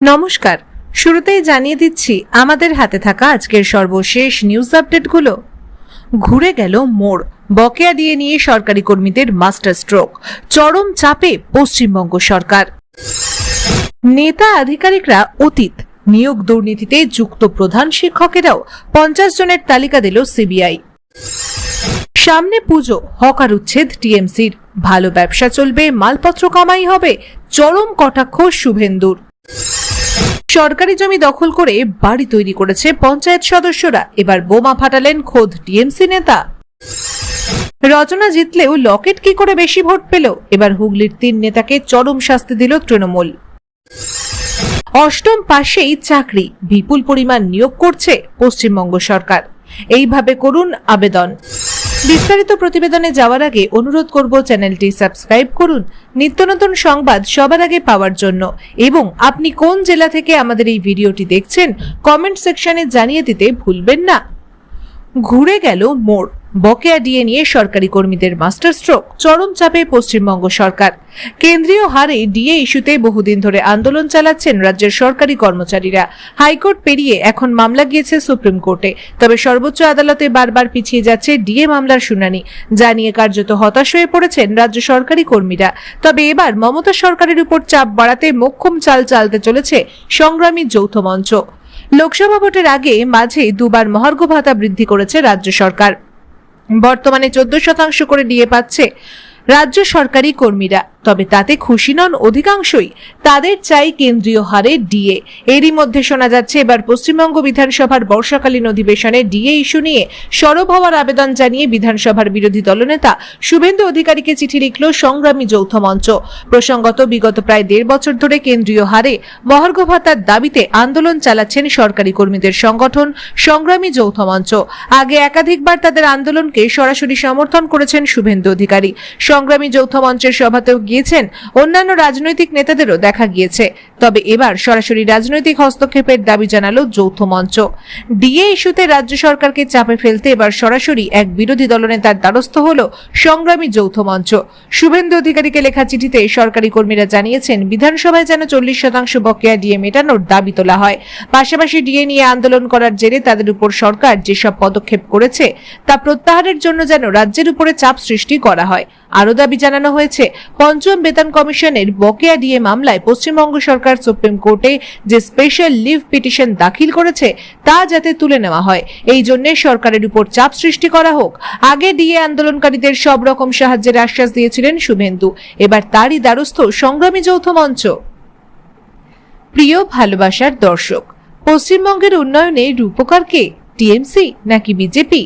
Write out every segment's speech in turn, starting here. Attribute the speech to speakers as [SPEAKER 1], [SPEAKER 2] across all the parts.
[SPEAKER 1] নমস্কার। শুরুতেই জানিয়ে দিচ্ছি, আমাদের হাতে থাকা আজকের সর্বশেষ নিউজ আপডেটগুলো ঘুরে গেল মোড়, বকেয়া দিয়ে নিয়ে সরকারি কর্মীদের মাস্টার স্ট্রোক চরম চাপে পশ্চিমবঙ্গ সরকার। নেতা আধিকারিকরা অতীত, নিয়োগ দুর্নীতিতে যুক্ত প্রধান শিক্ষকেরাও পঞ্চাশ জনের তালিকা দিল সিবিআই। সামনে পুজো, হকার উচ্ছেদ টিএমসির, ভালো ব্যবসা চলবে, মালপত্র কামাই হবে, চরম কটাক্ষ শুভেন্দুর। সরকারি জমি দখল করে বাড়ি তৈরি করেছে পঞ্চায়েত সদস্যরা। এবার বোমা ফাটালেন খোদ টিএমসি নেতা। রচনা জিতলেও লকেট কি করে বেশি ভোট পেল? এবার হুগলির তিন নেতাকে চরম শাস্তি দিল তৃণমূল। অষ্টম পাশেই চাকরি, বিপুল পরিমাণ নিয়োগ করছে পশ্চিমবঙ্গ সরকার। এইভাবে করুন আবেদন। বিস্তারিত প্রতিবেদনে যাওয়ার আগে অনুরোধ করব চ্যানেলটি সাবস্ক্রাইব করুন। নিত্য নতুন সংবাদ সবার আগে পাওয়ার জন্য। এবং আপনি কোন জেলা থেকে আমাদের এই ভিডিওটি দেখছেন, কমেন্ট সেকশনে জানিয়ে দিতে ভুলবেন না। ঘুরে গেল মোড়। বকেয়া ডিএ নিয়ে সরকারি কর্মীদের মাস্টার স্ট্রোক, চরম চাপে পশ্চিমবঙ্গ সরকার। কেন্দ্রীয় হারে ডিএ ইস্যুতে বহুদিন ধরে আন্দোলন চালাচ্ছেন রাজ্যের সরকারি কর্মচারীরা। হাইকোর্ট পেরিয়ে এখন মামলা গিয়েছে সুপ্রিম কোর্টে। তবে সর্বোচ্চ আদালতে বারবার পিছিয়ে যাচ্ছে ডিএ মামলার শুনানি, যা নিয়ে কার্যত হতাশ হয়ে পড়েছেন রাজ্য সরকারি কর্মীরা। তবে এবার মমতা সরকারের উপর চাপ বাড়াতে মোক্ষম চাল চালতে চলেছে সংগ্রামী যৌথ মঞ্চ। লোকসভা ভোটের আগে মাঝে দুবার মহার্ঘ ভাতা বৃদ্ধি করেছে রাজ্য সরকার। বর্তমানে চোদ্দ শতাংশ করে দিয়ে পাচ্ছে রাজ্য সরকারি কর্মীরা। তবে তাতে খুশি নন অধিকাংশই। তাদের চাই কেন্দ্রীয় হারে ডিএ। এরই মধ্যে শোনা যাচ্ছে, এবার পশ্চিমবঙ্গ বিধানসভার বর্ষাকালীন অধিবেশনে ডিএ ইস্যু নিয়ে সরব হওয়ার আবেদন জানিয়ে বিধানসভার বিরোধী দলনেতা শুভেন্দু অধিকারীকে চিঠি লিখল সংগ্রামী যৌথ মঞ্চ। প্রসঙ্গত, বিগত প্রায় দেড় বছর ধরে কেন্দ্রীয় হারে মহার্ঘ ভাতার দাবিতে আন্দোলন চালাচ্ছেন সরকারি কর্মীদের সংগঠন সংগ্রামী যৌথ মঞ্চ। আগে একাধিকবার তাদের আন্দোলনকে সরাসরি সমর্থন করেছেন শুভেন্দু অধিকারী। সংগ্রামী যৌথ মঞ্চের সভাতেও গিয়েছেন অন্যান্য রাজনৈতিক নেতাদেরও দেখা গিয়েছে। তবে এবার সরাসরি রাজনৈতিক হস্তক্ষেপের দাবি জানালো যৌথ মঞ্চ। ডিএ ইস্যুতে রাজ্য সরকারকে চাপে ফেলতে এবার সরাসরি এক বিরোধী দলনেতার দ্বারস্থ হল সংগ্রামী যৌথ মঞ্চ। শুভেন্দু অধিকারীকে লেখা চিঠিতে সরকারি কর্মীরা জানিয়েছেন, বিধানসভায় যেন চল্লিশ শতাংশ বকেয়া ডিএ মেটানোর দাবি তোলা হয়। পাশাপাশি ডিএ নিয়ে আন্দোলন করার জেরে তাদের উপর সরকার যেসব পদক্ষেপ করেছে, তা প্রত্যাহারের জন্য যেন রাজ্যের উপরে চাপ সৃষ্টি করা হয়। আরও দাবি জানানো হয়েছে, পঞ্চম বেতন কমিশনের বকেয়া ডিএ মামলায় পশ্চিমবঙ্গ সরকার সুপ্রিম কোর্টে যে স্পেশাল লিভ পিটিশন দাখিল করেছে, তা যাতে তুলে নেওয়া হয়। এই জন্য সরকারের উপর চাপ সৃষ্টি করা হোক। আগে ডিএ আন্দোলনকারীদের সব রকম সাহায্যের আশ্বাস দিয়েছিলেন শুভেন্দু। এবার তারই দ্বারস্থ সংগ্রামী যৌথ মঞ্চ। প্রিয় ভালোবাসার দর্শক, পশ্চিমবঙ্গের উন্নয়নে রূপকার কে? টিএমসি নাকি বিজেপি?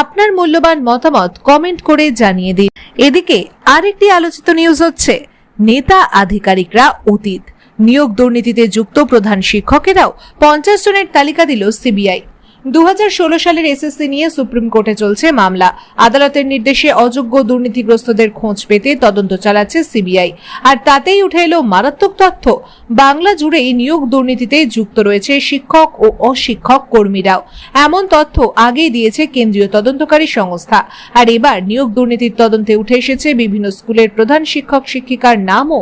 [SPEAKER 1] আপনার মূল্যবান মতামত কমেন্ট করে জানিয়ে দিন। এদিকে আরেকটি আলোচিত নিউজ হচ্ছে, নেতা আধিকারিকরা অতীত। নিয়োগ দুর্নীতিতে যুক্ত প্রধান শিক্ষকেরাও পঞ্চাশ জনের তালিকা দিল সিবিআই। দু হাজার ষোলো সালের এসএসসি নিয়ে সুপ্রিম কোর্টে চলছে মামলা। আদালতের নির্দেশে অযোগ্য দুর্নীতিগ্রস্তদের খোঁজ পেতে তদন্ত চালাচ্ছে সিবিআই। আর তাতেই উঠে এলো মারাত্মক তথ্য। বাংলা জুড়েই নিয়োগ দুর্নীতিতে যুক্ত রয়েছে শিক্ষক ও অশিক্ষক কর্মীরাও। এমন তথ্য আগেই দিয়েছে কেন্দ্রীয় তদন্তকারী সংস্থা। আর এবার নিয়োগ দুর্নীতির তদন্তে উঠে এসেছে বিভিন্ন স্কুলের প্রধান শিক্ষক শিক্ষিকার নামও।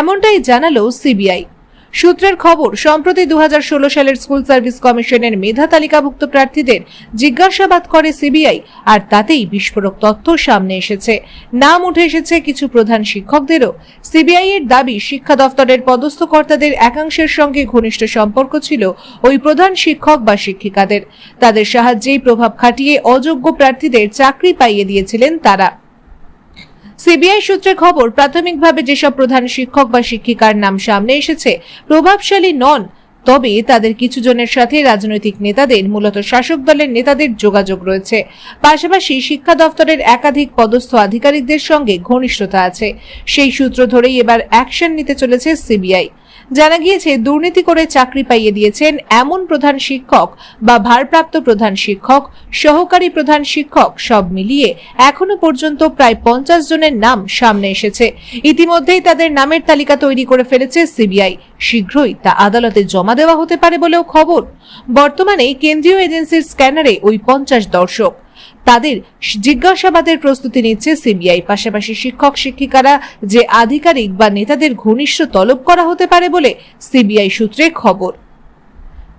[SPEAKER 1] এমনটাই জানালো সিবিআই। সূত্রের খবর, সম্প্রতি দু হাজার ষোলো সালের স্কুল সার্ভিস কমিশনের মেধা তালিকাভুক্ত প্রার্থীদের জিজ্ঞাসাবাদ করে সিবিআই আর তাতেই বিস্ফোরক তথ্য সামনে এসেছে। নাম উঠে এসেছে কিছু প্রধান শিক্ষকদেরও। সিবিআই এর দাবি, শিক্ষা দফতরের পদস্থ কর্তাদের একাংশের সঙ্গে ঘনিষ্ঠ সম্পর্ক ছিল ওই প্রধান শিক্ষক বা শিক্ষিকাদের। তাদের সাহায্যেই প্রভাব খাটিয়ে অযোগ্য প্রার্থীদের চাকরি পাইয়ে দিয়েছিলেন তারা। সিবিআই সূত্রে খবর, প্রাথমিকভাবে যেসব প্রধান শিক্ষক বা শিক্ষিকার নাম সামনে এসেছে, প্রভাবশালী নন। তবে তাদের কিছু জনের সাথে রাজনৈতিক নেতাদের, মূলত শাসক দলের নেতাদের যোগাযোগ রয়েছে। পাশাপাশি শিক্ষা দফতরের একাধিক পদস্থ আধিকারিকদের সঙ্গে ঘনিষ্ঠতা আছে। সেই সূত্র ধরেই এবার অ্যাকশন নিতে চলেছে সিবিআই। জানা গিয়েছে, দুর্নীতি করে চাকরি পাইয়ে দিয়েছেন এমন প্রধান শিক্ষক বা ভারপ্রাপ্ত প্রধান শিক্ষক, সহকারী প্রধান শিক্ষক সব মিলিয়ে এখনও পর্যন্ত প্রায় পঞ্চাশ জনের নাম সামনে এসেছে। ইতিমধ্যেই তাদের নামের তালিকা তৈরি করে ফেলেছে সিবিআই। শীঘ্রই তা আদালতে জমা দেওয়া হতে পারে বলেও খবর। বর্তমানে কেন্দ্রীয় এজেন্সির স্ক্যানারে ওই পঞ্চাশ দর্শক। তাদের জিজ্ঞাসাবাদের প্রস্তুতি নিচ্ছে সিবিআই। পাশাপাশি শিক্ষক, শিক্ষিকারা যে আধিকারিক বা নেতাদের ঘনিষ্ঠ তলব করা হতে পারে বলে সিবিআই সূত্রে খবর।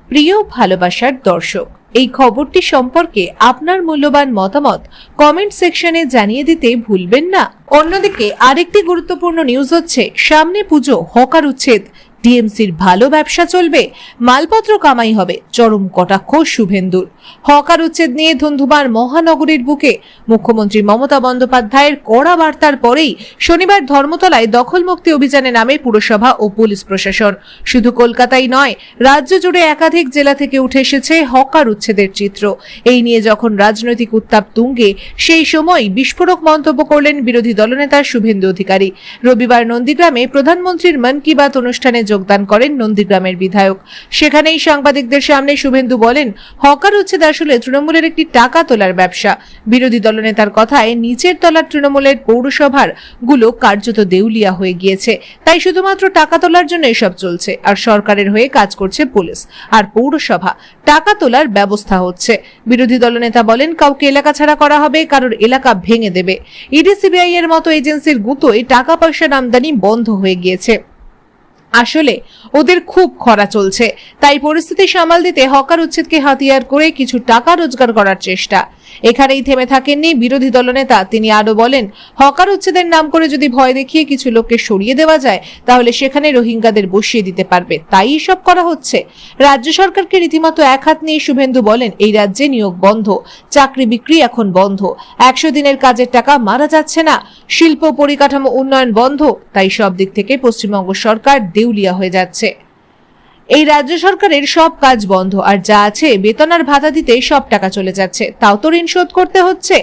[SPEAKER 1] প্রিয় ভালোবাসার দর্শক, এই খবরটি সম্পর্কে আপনার মূল্যবান মতামত কমেন্ট সেকশনে জানিয়ে দিতে ভুলবেন না। অন্যদিকে আরেকটি গুরুত্বপূর্ণ নিউজ হচ্ছে, সামনে পুজো, হকার উচ্ছেদ ডিএমসির ভালো ব্যবসা চলবে, মালপত্র কামাই হবে, চরম কটাক্ষ শুভেন্দুর। হকার উচ্ছেদ নিয়ে ধুন্ধুমার মহানগরীর বুকে মুখ্যমন্ত্রী মমতা বন্দ্যোপাধ্যায়ের কড়া বার্তার পরেই শনিবার ধর্মতলায় দখল মুক্তি অভিযানে নামে পুরসভা ও পুলিশ প্রশাসন। শুধু কলকাতাই নয়, রাজ্য জুড়ে একাধিক জেলা থেকে উঠে এসেছে হকার উচ্ছেদের চিত্র। এই নিয়ে যখন রাজনৈতিক উত্তাপ তুঙ্গে, সেই সময় বিস্ফোরক মন্তব্য করলেন বিরোধী দলনেতা শুভেন্দু অধিকারী। রবিবার নন্দীগ্রামে প্রধানমন্ত্রীর মন কি বাত অনুষ্ঠানে যোগদান করেন নন্দীগ্রামের বিধায়ক। সেখানেই সাংবাদিকদের সামনে শুভেন্দু বলেন, হকার উচ্ছেদ আসলে তৃণমূলের একটি টাকা তোলার ব্যবসা। বিরোধী দলনেতার কথায় নিচের তলার তৃণমূলের পৌরসভারগুলো কার্যত দেউলিয়া হয়ে গিয়েছে। তাই শুধুমাত্র টাকা তোলার জন্য এসব চলছে, আর সরকারের হয়ে কাজ করছে পুলিশ। আর পৌরসভা, টাকা তোলার ব্যবস্থা হচ্ছে। বিরোধী দলনেতা বলেন, কাউকে এলাকা ছাড়া করা হবে, কারোর এলাকা ভেঙে দেবে। ইডি, সিবিআই এর মতো এজেন্সির গুঁতোয় টাকা পয়সার আমদানি বন্ধ হয়ে গিয়েছে। আসলে ওদের খুব খরা চলছে, তাই পরিস্থিতি সামাল দিতে হকার উচ্ছেদকে হাতিয়ার করে কিছু টাকা রোজগার করার চেষ্টা। এখানেই থেমে থাকেননি বিরোধী দলনেতা। তিনি আরও বলেন, হকার উচ্ছেদের নাম করে যদি ভয় দেখিয়ে কিছু লোককে সরিয়ে দেওয়া যায়, তাহলে সেখানে রোহিঙ্গাদের বসিয়ে দিতে পারবে। তাই সব করা হচ্ছে। রাজ্য সরকারকে রীতিমতো এক হাত নিয়ে শুভেন্দু বলেন, এই রাজ্যে নিয়োগ বন্ধ, চাকরি বিক্রি এখন বন্ধ। একশো দিনের কাজের টাকা মারা যাচ্ছে না। শিল্প পরিকাঠামো উন্নয়ন বন্ধ। তাই সব দিক থেকে পশ্চিমবঙ্গ সরকার দেউলিয়া হয়ে যাচ্ছে। এই রাজ্য সরকারের সব কাজ বন্ধ, আর যা আছে বেতন আর ভাতা দিতে সব টাকা চলে যাচ্ছে। তাও তো ঋণ শোধ করতে হচ্ছে।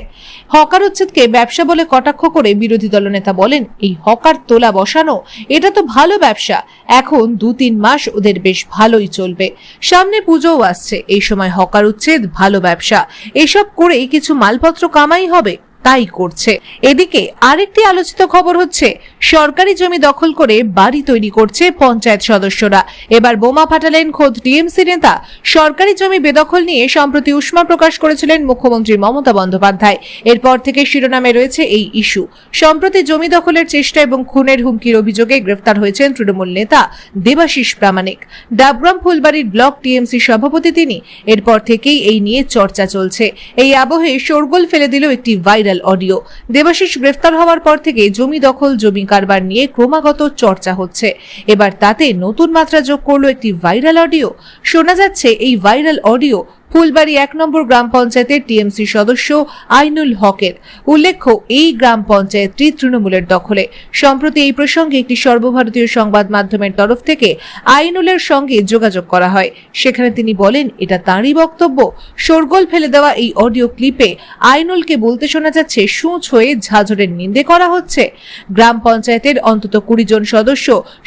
[SPEAKER 1] হকার উচ্ছেদকে ব্যবসা বলে কটাক্ষ করে বিরোধী দলনেতা বলেন, এই হকার তোলা বসানো, এটা তো ভালো ব্যবসা। এখন দু তিন মাস ওদের বেশ ভালোই চলবে। সামনে পুজোও আসছে। এই সময় হকার উচ্ছেদ, ভালো ব্যবসা। এসব করেই কিছু মালপত্র কামাই হবে, তাই করছে। এদিকে আরেকটি আলোচিত খবর হচ্ছে সরকারি জমি দখল করে বাড়ি তৈরি করছে পঞ্চায়েত সদস্যরা। এবার বোমা ফাটালেন খোদ টিএমসি নেতা। সরকারি জমি বেদখল নিয়ে সম্প্রতি উষ্মা প্রকাশ করেছিলেন মুখ্যমন্ত্রী মমতা বন্দ্যোপাধ্যায়। এরপর থেকে শিরোনামে রয়েছে এই ইস্যু। সম্প্রতি জমি দখলের চেষ্টা এবং খুনের হুমকির অভিযোগে গ্রেফতার হয়েছেন তৃণমূল নেতা দেবাশিস প্রামাণিক। ডাবগ্রাম ফুলবাড়ির ব্লক টিএমসি সভাপতি তিনি। এরপর থেকেই এই নিয়ে চর্চা চলছে। এই আবহে শোরগোল ফেলে দিল একটি ভাইরাল অডিও। দেবাশিস গ্রেফতার হওয়ার পর থেকে জমি দখল, জমি কারবার নিয়ে ক্রমাগত চর্চা হচ্ছে। এবার তাতে নতুন মাত্রা যোগ করল একটি ভাইরাল অডিও। শোনা যাচ্ছে এই ভাইরাল অডিও ফুলবাড়ি এক নম্বর গ্রাম পঞ্চায়েতের টিএমসি সদস্য আইনুল হকের উল্লেখ্য, এই গ্রাম পঞ্চায়েতটি তৃণমূলের দখলে। সম্প্রতি এই প্রসঙ্গে একটি সর্বভারতীয় সংবাদ মাধ্যমের তরফ থেকে আইনুলের সঙ্গে যোগাযোগ করা হয়। সেখানে তিনি বলেন, এটা তাঁরই বক্তব্য। শোরগোল ফেলে দেওয়া এই অডিও ক্লিপে আইনুলকে বলতে শোনা যাচ্ছে, সুঁচ হয়ে ঝাঁঝরের নিন্দে করা হচ্ছে। গ্রাম পঞ্চায়েতের অন্তত কুড়ি জন সদস্য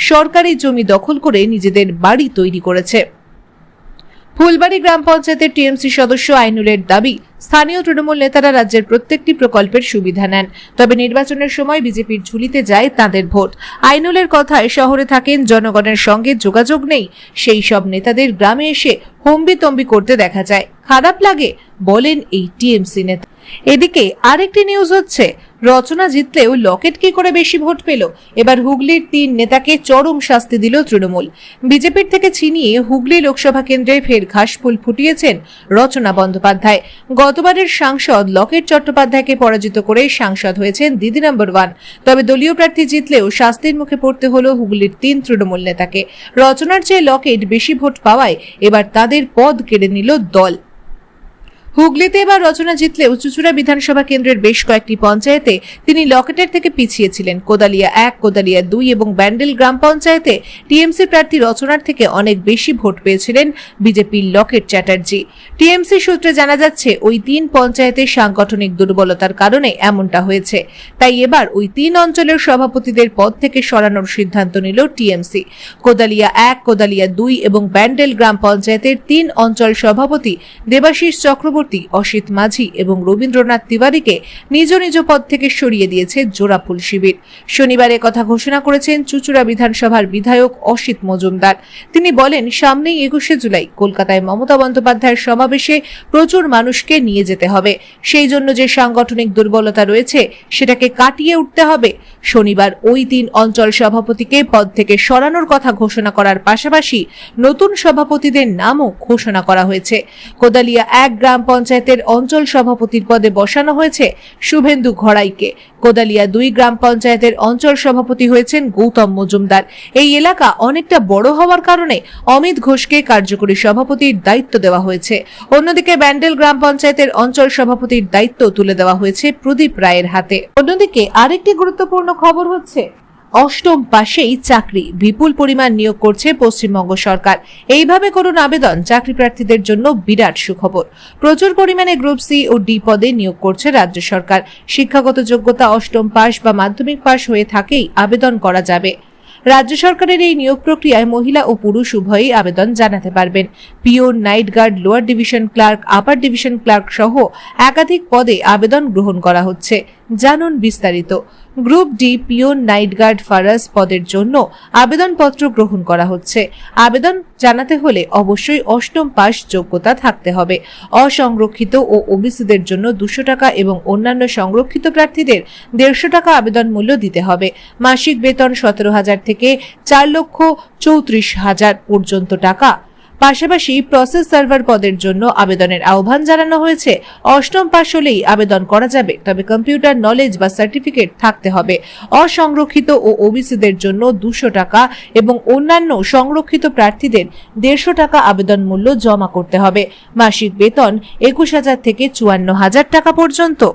[SPEAKER 1] সরকারি জমি দখল করে নিজেদের বাড়ি তৈরি করেছে। ফুলবাড়ি গ্রাম পঞ্চায়েতের টিএমসি সদস্য আইনুলের দাবি, স্থানীয় তৃণমূল নেতারা রাজ্যের প্রত্যেকটি প্রকল্পের সুবিধা নেন। তবে নির্বাচনের সময় বিজেপির ঝুলিতে যায় তাদের ভোট। আইনুলের কথায় শহরে থাকেন, জনগণের সঙ্গে যোগাযোগ নেই, সেই সব নেতাদের গ্রামে এসে হম্বিতম্বি করতে দেখা যায়। খারাপ লাগে বলেন এই টিএমসি নেতা। এদিকে আরেকটি নিউজ হচ্ছে, রচনা জিতলেও লকেট কি করে বেশি ভোট পেল? এবার হুগলির তিন নেতাকে চরম শাস্তি দিল তৃণমূল। বিজেপির থেকে ছিনিয়ে হুগলি লোকসভা কেন্দ্রে ফের ঘাসফুল ফুটিয়েছেন রচনা বন্দ্যোপাধ্যায়। গতবারের সাংসদ লকেট চট্টোপাধ্যায়কে পরাজিত করে সাংসদ হয়েছেন দিদি নম্বর ওয়ান। তবে দলীয় প্রার্থী জিতলেও শাস্তির মুখে পড়তে হলো হুগলির তিন তৃণমূল নেতাকে। রচনার চেয়ে লকেট বেশি ভোট পাওয়ায় এবার তাদের পদ কেড়ে নিল দল। হুগলিতে এবার রচনা জিতলেও চুচুড়া বিধানসভা কেন্দ্রের বেশ কয়েকটি পঞ্চায়েতে তিনি লকেটের থেকে পিছিয়েছিলেন কোদালিয়া এক, কোদালিয়া দুই এবং ব্যান্ডেল গ্রাম পঞ্চায়েতে টিএমসি প্রার্থী রচনার থেকে অনেক বেশি ভোট পেয়েছিলেন বিজেপির লকেট চ্যাটার্জি। টিএমসি সূত্রে জানা যাচ্ছে, ওই তিন পঞ্চায়েতের সাংগঠনিক দুর্বলতার কারণে এমনটা হয়েছে। তাই এবার ওই তিন অঞ্চলের সভাপতিদের পদ থেকে সরানোর সিদ্ধান্ত নিল টিএমসি। কোদালিয়া এক, কোদালিয়া দুই এবং ব্যান্ডেল গ্রাম পঞ্চায়েতের তিন অঞ্চল সভাপতি দেবাশিস চক্রবর্তী চক্রবর্তী, অসিত মাঝি এবং রবীন্দ্রনাথ তিওয়ারিকে নিজ নিজ পদ থেকে সরিয়ে দিয়েছে জোড়াফুল শিবির। শনিবার কথা ঘোষণা করেছেন চুচুড়া বিধানসভার বিধায়ক অসিত মজুমদার। তিনি বলেন, সামনেই একুশে জুলাই কলকাতায় মমতা বন্দ্যোপাধ্যায়ের সমাবেশে প্রচুর মানুষকে নিয়ে যেতে হবে। সেই জন্য যে সাংগঠনিক দুর্বলতা রয়েছে, সেটাকে কাটিয়ে উঠতে হবে। শনিবার ওই তিন অঞ্চল সভাপতিকে পদ থেকে সরানোর কথা ঘোষণা করার পাশাপাশি নতুন সভাপতিদের নামও ঘোষণা করা হয়েছে। কোদালিয়া এক গ্রাম পঞ্চায়েতের অঞ্চল সভাপতির পদে বসানো হয়েছে শুভেন্দু ঘড়াইকে। কোদালিয়া দুই গ্রাম পঞ্চায়েতের অঞ্চল সভাপতি হয়েছেন গৌতম মজুমদার। এই এলাকা অনেকটা বড় হওয়ার কারণে অমিত ঘোষকে কার্যকরী সভাপতির দায়িত্ব দেওয়া হয়েছে। অন্যদিকে ব্যান্ডেল গ্রাম পঞ্চায়েতের অঞ্চল সভাপতির দায়িত্ব তুলে দেওয়া হয়েছে প্রদীপ রায়ের হাতে। অন্যদিকে আরেকটি গুরুত্বপূর্ণ খবর হচ্ছে অষ্টম পাশেই চাকরি। বিপুল পরিমাণ নিয়োগ করছে পশ্চিমবঙ্গ সরকার। এইভাবে করুন আবেদন, চাকরি প্রার্থীদের জন্য বিরাট সুখবর। প্রচুর পরিমাণে গ্রুপ সি ও ডি পদে নিয়োগ করছে রাজ্য সরকার। শিক্ষাগত যোগ্যতা অষ্টম পাস বা মাধ্যমিক পাস হয়ে থাকেই আবেদন করা যাবে। রাজ্য সরকারের এই নিয়োগ প্রক্রিয়ায় মহিলা ও পুরুষ উভয়ই আবেদন জানাতে পারবেন। Peon night guard, lower division clerk, upper division clerk সহ একাধিক পদে আবেদন গ্রহণ করা হচ্ছে। জানুন বিস্তারিত। Group D peon night guard Farage পদের জন্য আবেদনপত্র গ্রহণ করা হচ্ছে। আবেদন জানাতে হলে অবশ্যই অষ্টম পাস যোগ্যতা থাকতে হবে। অসংরক্ষিত ও ওবিসিদের জন্য দুশো টাকা এবং অন্যান্য সংরক্ষিত প্রার্থীদের দেড়শো টাকা আবেদন মূল্য দিতে হবে। মাসিক বেতন সতেরো হাজার থেকে চার লক্ষ চৌত্রিশ হাজার পর্যন্ত টাকা। পাশাপাশি প্রসেস সার্ভার পদের জন্য আবেদনের আহ্বান জানানো হয়েছে। অষ্টম পাশ হলেই আবেদন করা যাবে, তবে কম্পিউটার নলেজ বা সার্টিফিকেট থাকতে হবে। অসংরক্ষিত ও ওবিসিদের জন্য দুশো টাকা এবং অন্যান্য সংরক্ষিত প্রার্থীদের দেড়শো টাকা আবেদন মূল্য জমা করতে হবে। মাসিক বেতন একুশ হাজার থেকে চুয়ান্ন হাজার টাকা পর্যন্ত।